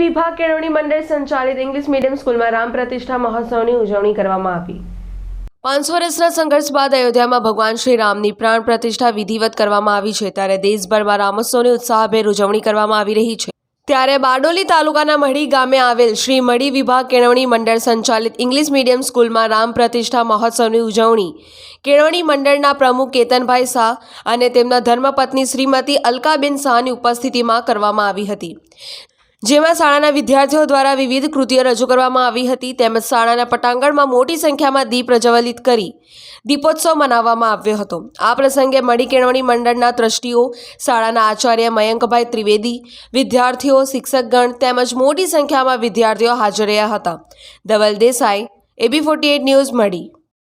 વિભાગ કેળવણી મંડળ સંચાલિત ઇંગ્લિશ મીડિયમ સ્કૂલમાં રામ પ્રતિષ્ઠા મહોત્સવની ઉજવણી કરવામાં આવી. પાંચસો વર્ષના સંઘર્ષ બાદ અયોધ્યામાં ભગવાન શ્રી રામની પ્રાણ પ્રતિષ્ઠા વિધિવત કરવામાં આવી છે. ત્યારે દેશભરમાં રામોત્સવની ઉત્સાહભેર ઉજવણી કરવામાં આવી રહી છે. ત્યારે બારડોલી તાલુકાના મઢી ગામે આવેલ શ્રી મઢી વિભાગ કેળવણી મંડળ સંચાલિત ઇંગ્લિશ મીડિયમ સ્કૂલમાં રામ પ્રતિષ્ઠા મહોત્સવની ઉજવણી કેળવણી મંડળના પ્રમુખ કેતનભાઈ શાહ અને તેમના ધર્મપત્ની શ્રીમતી અલકાબેન શાહની ઉપસ્થિતિમાં કરવામાં આવી હતી. જેમાં શાળાના વિદ્યાર્થીઓ દ્વારા વિવિધ કૃતિઓ રજૂ કરવામાં આવી હતી. તેમજ શાળાના પટાંગણમાં મોટી સંખ્યામાં દીપ પ્રજ્વલિત કરી દીપોત્સવ મનાવવામાં આવ્યો હતો. આ પ્રસંગે મળી કેળવણી મંડળના ટ્રસ્ટીઓ, શાળાના આચાર્ય મયંકભાઈ ત્રિવેદી, વિદ્યાર્થીઓ, શિક્ષકગણ તેમજ મોટી સંખ્યામાં વિદ્યાર્થીઓ હાજર રહ્યા હતા. Dhaval Desai, AB forty news મળી